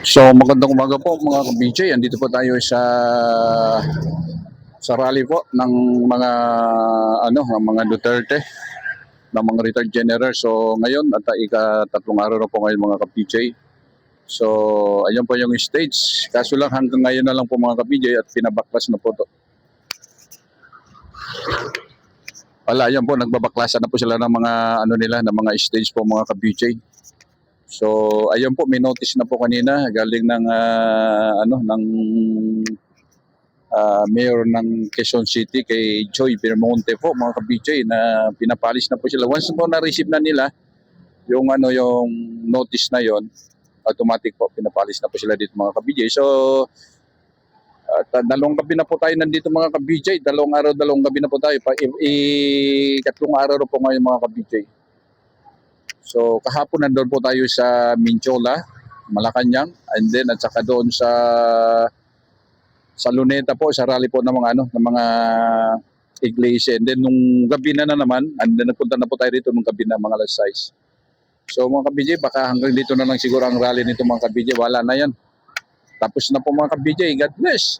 So magandang umaga po mga ka-BJ. Andito po tayo sa sa rally po ng mga ano ng mga Duterte ng mga retired general. So ngayon at ika tatlong araw na po ngayon mga ka-BJ. So ayun po yung stage. Kaso lang hanggang ngayon na lang po mga ka-BJ at pinabaklas na po to. Wala, ayun po, nagbabaklasan na po sila ng mga ano nila, ng mga stage po mga ka-BJ. So, ayun po, may notice na po kanina galing ng ah, ano ng ah, mayor ng Quezon City kay Joy Bermonte po mga ka-BJ na pinapalis na po sila. Once po na-receive na nila yung ano yung notice na yon, automatic po pinapalis na po sila dito mga ka-BJ. So, at uh, dalawang gabi na po tayo nandito mga ka-BJ. Dalawang araw, dalawang gabi na po tayo. Pa, i, i- katlong araw po ngayon mga ka-BJ. So kahapon nandun po tayo sa Minchola, Malacanang, and then at saka doon sa sa Luneta po, sa rally po ng mga ano, ng mga iglesia. And then nung gabi na na naman, and then nagpunta na po tayo dito nung gabi na mga alas 6. So mga kabidje, baka hanggang dito na lang siguro ang rally nito mga kabidje. Wala na yan. Tapos na po mga kabidje. God bless!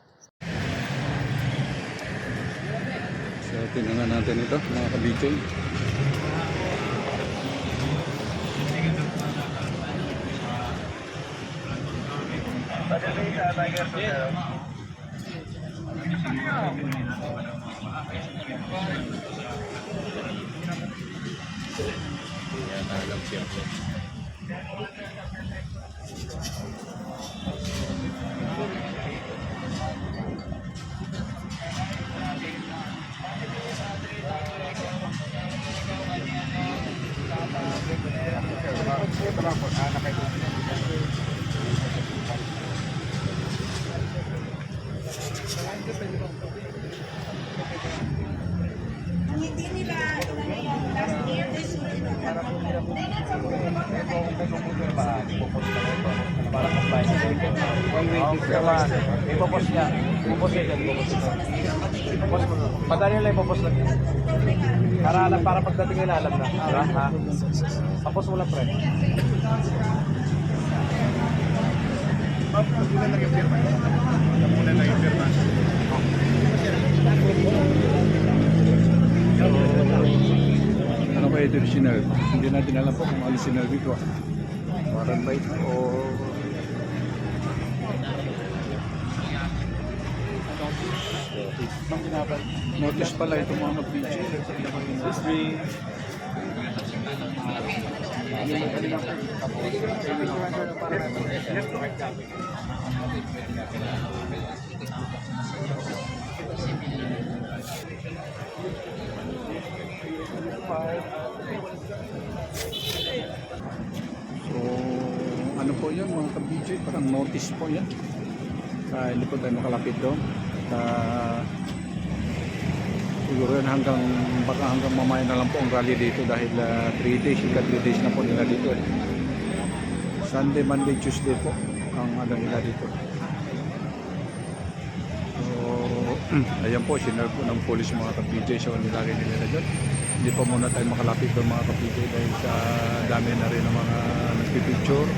So tingnan natin ito mga kabidje. Ang naman. Ipopos niya. Ipopos niya dyan. Ipopos niya. Ipopos mo. Madali lang ipopos lang. Para alam, para pagdating nila alam na. Diba? Ha? Tapos mo lang, pre. Ano kaya ito si Nerv? Hindi natin alam po kung ano si Nerv ito. ah. Warren Bite o... Notice pala ito mga kapitch. So, ano po yun mga ka-BJ? Parang notice po yan. Po tayo makalapit doon. Uh, siguro yan hanggang, baka hanggang mamaya na lang po ang rally dito dahil 3 days, ika 3 days na po nila dito. Eh. Sunday, Monday, Tuesday po ang ano nila dito. So, ayan po, sinare po ng police mga ka-PJ so nilagay nila dyan. Hindi pa muna tayo makalapit doon mga ka-PJ dahil sa dami na rin ng mga nagpipicture,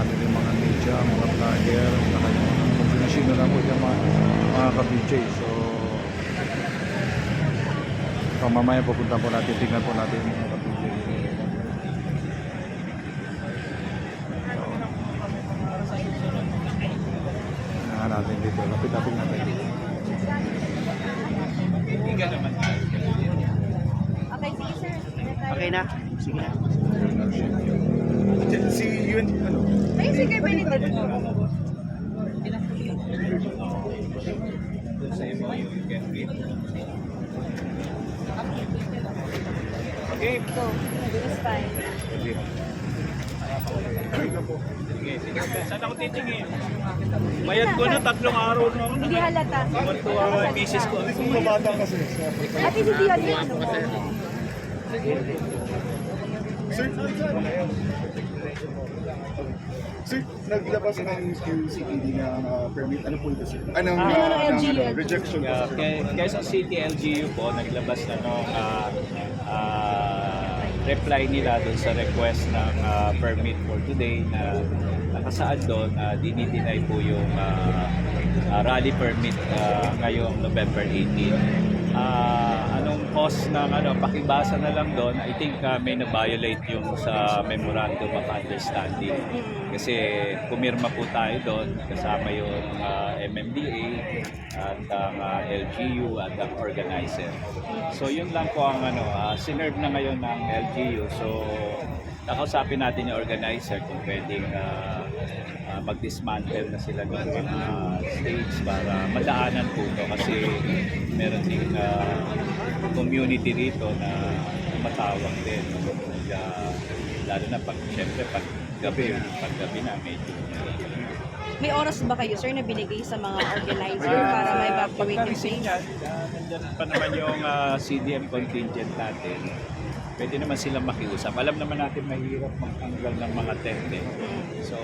ano rin mga media, mga vlogger, yung mga kung sino-sino na po dyan mga, mga ka-PJ. So, so mamaya pupunta po natin, tingnan po natin yung mga ka-PJ. Tingnan natin dito, lapit-lapit natin dito. Okay, sige sir. Okay na? Sige na. Si yun, ano? Ay, sige, Benedict. Okay. Go. It's fine. Saan ako titingin? Mayat ko na tatlong araw na ako. Hindi halata. Tuwa ang misis ko. Mga bata kasi. At hindi yan yung ano mo. Sir, sir, naglabas ng QCPD ng uh, permit. Ano po ito, sir? Anong, Ano, ano, ng, LGU? ano, rejection po, Yeah, Quezon City LGU po naglabas na no ah ah, reply nila doon sa request ng ah, permit for today na nakasaad doon na dinideny po yung ah, ah, rally permit ah, ngayong November 18. Ah, anong cause ng ano, pakibasa na lang doon, I think ah, may na-violate yung sa Memorandum of Understanding. Kasi pumirma po tayo doon kasama yung ah, MMDA at ang ah, LGU at ang organizer. So yun lang po ang ano, uh, sinerve na ngayon ng LGU. So nakausapin natin yung organizer kung pwedeng ah, ah, mag-dismantle na sila ng mga stage para madaanan po ito kasi meron ding ah, community rito na matawag din. Kaya, lalo na pag, syempre, pag gabi, pag gabi na medyo May oras ba kayo, sir, na binigay sa mga organizer Ah, para ma-evacuate yung Pagka-receive stage? yan, ah, nandyan pa naman yung ah, CDM contingent natin. Pwede naman silang makiusap. Alam naman natin mahirap magtanggal ng mga tente. So,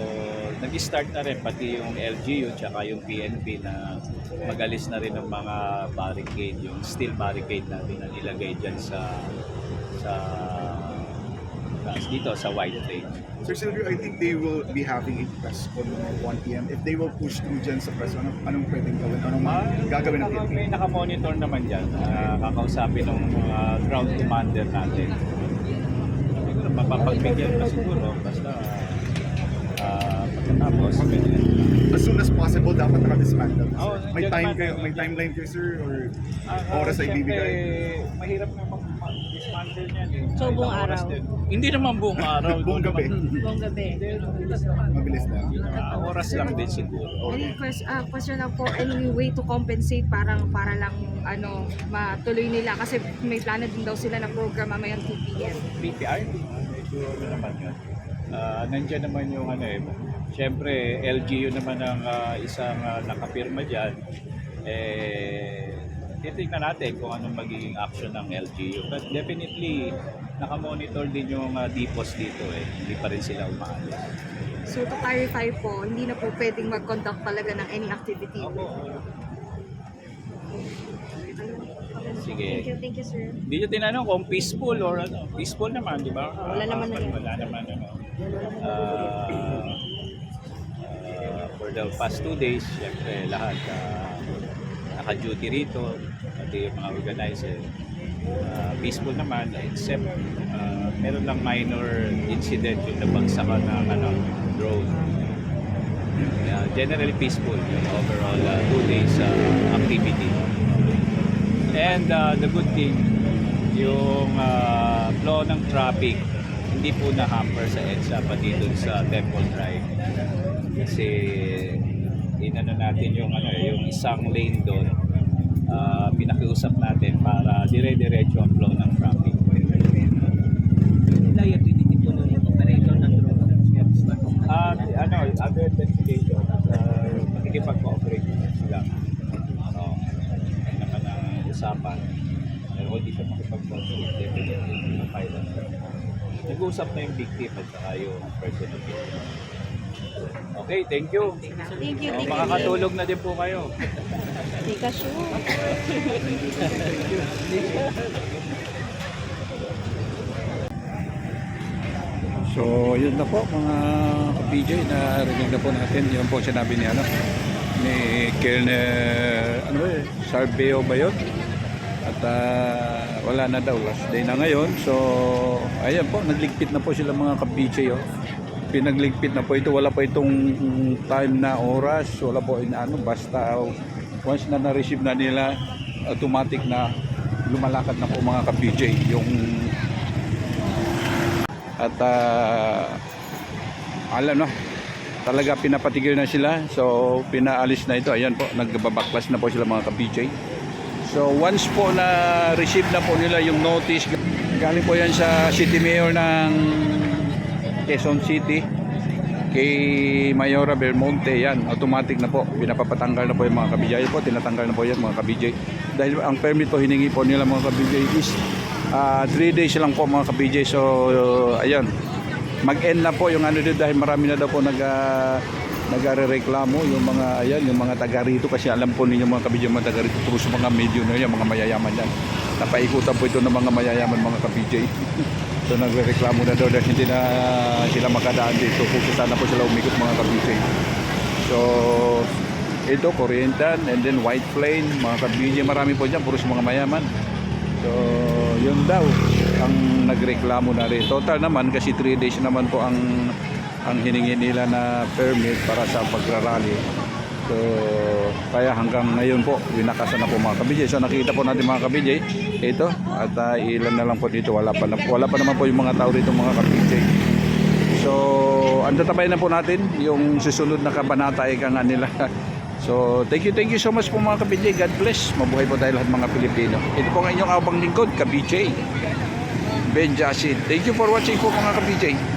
nag-start na rin pati yung LGU tsaka yung PNP na magalis na rin ng mga barricade, yung steel barricade natin na nilagay dyan sa sa dito sa White Lake. Sir Silvio, I think they will be having a press on 1 p.m. If they will push through dyan sa press, anong, anong pwedeng gawin? Anong Ah, gagawin ng PNP? May nakamonitor naman dyan. Uh, kakausapin ng mga ground commander natin. Siguro mapapagbigyan pa siguro. Basta ganyan. As soon as possible, dapat naka-dismantle. na, sir. Oh, may nandiyan time kayo, may timeline kayo, sir? Or Ah, oras ay siyempre, ibibigay? Mahirap na mag-dismantle niyan. Eh. So, buong Ilang oras araw? din. Hindi naman buong araw. Buong gabi. Buong gabi. Mabilis na. Ah, oras lang din siguro. Any quest, ah, question lang po, any way to compensate parang para lang ano matuloy nila kasi may plano din daw sila na program mamayang 2 p.m. PPI, medyo ano naman yun. Ah, nandyan naman yung ano eh, Siyempre, LGU naman ang ah, isang ah, nakapirma dyan. Eh, titignan natin kung anong magiging action ng LGU. But definitely, nakamonitor din yung uh, depots dito eh. Hindi pa rin sila umaalis. So to clarify po, hindi na po pwedeng mag-conduct talaga ng any activity. Sige. Thank you, thank you sir. Hindi nyo tinanong kung peaceful or ano. Peaceful naman, di ba? Wala naman Ah, na yan. Wala naman ano. Ah, ah, for the past two days, syempre lahat ah, naka-duty rito, pati yung mga organizer. Ah, peaceful naman, except ah, meron lang minor incident yung nabagsakan ng ano, drone. Yeah, generally peaceful yung overall uh, two days uh, activity. And uh, the good thing, yung uh, flow ng traffic hindi po na-hamper sa EDSA pati dun sa Temple Drive. Kasi inano natin yung ano yung isang lane doon uh, pinakiusap natin para dire-diretso ang flow ng traffic. liability po nun yung operator ng drone. Ah, ano, other investigation, uh, makikipag-cooperate sila. Ano, naman ang usapan. Pero kung di siya makipag-cooperate, definitely na pilot. Nag-uusap na yung victim at saka yung person of victim. Okay, thank you. Thank you, thank you. makakatulog na din po kayo. Take a shoe. So, yun na po mga ka-PJ na rinig na po natin. Yun po sinabi ni ano ni Colonel ano ba yun? Sarbeo ba yun? At ah, wala na daw last day na ngayon. So, ayan po, nagligpit na po sila mga ka-PJ oh. Pinagligpit na po ito. Wala pa itong time na oras. Wala po inaano. Basta oh, once na na-receive na nila, automatic na lumalakad na po mga ka-PJ. Yung at ah, alam no talaga pinapatigil na sila so pinaalis na ito ayan po nagbabaklas na po sila mga ka-BJ so once po na receive na po nila yung notice galing po yan sa city mayor ng Quezon City kay Mayora Belmonte yan automatic na po. Pinapapatanggal na po yung mga kabijay po tinatanggal na po yan mga kabijay. Dahil ang permit po hiningi po nila mga kabijay is 3 days lang po mga kabijay. So ayun mag-end na po yung ano dito dahil marami na daw po nag uh, nagre-reklamo yung mga ayan yung mga taga rito kasi alam po ninyo mga kabidyo mga taga rito tungkol sa mga medyo na yan mga mayayaman yan. Napaikutan po ito ng mga mayayaman mga kabidyo So nagreklamo na daw dahil hindi na sila makadaan dito. Pupunta na po sila umikot mga kabisay. So ito, Corrientan and then White Plain, mga kabisay. Marami po dyan, puros mga mayaman. So yun daw ang nagreklamo na rin. Total naman kasi 3 days naman po ang ang hiningi nila na permit para sa pagrarally. So, kaya hanggang ngayon po, winakasan na po mga kabijay. So, nakita po natin mga kabijay, ito, at ah, ilan na lang po dito. Wala pa, na, wala pa naman po yung mga tao dito mga kabijay. So, andatabay na po natin yung susunod na kabanata ika nga nila. So, thank you, thank you so much po mga kabijay. God bless. Mabuhay po tayo lahat mga Pilipino. Ito po ang inyong abang lingkod, kabijay. Ben Jasid. Thank you for watching po mga kabijay.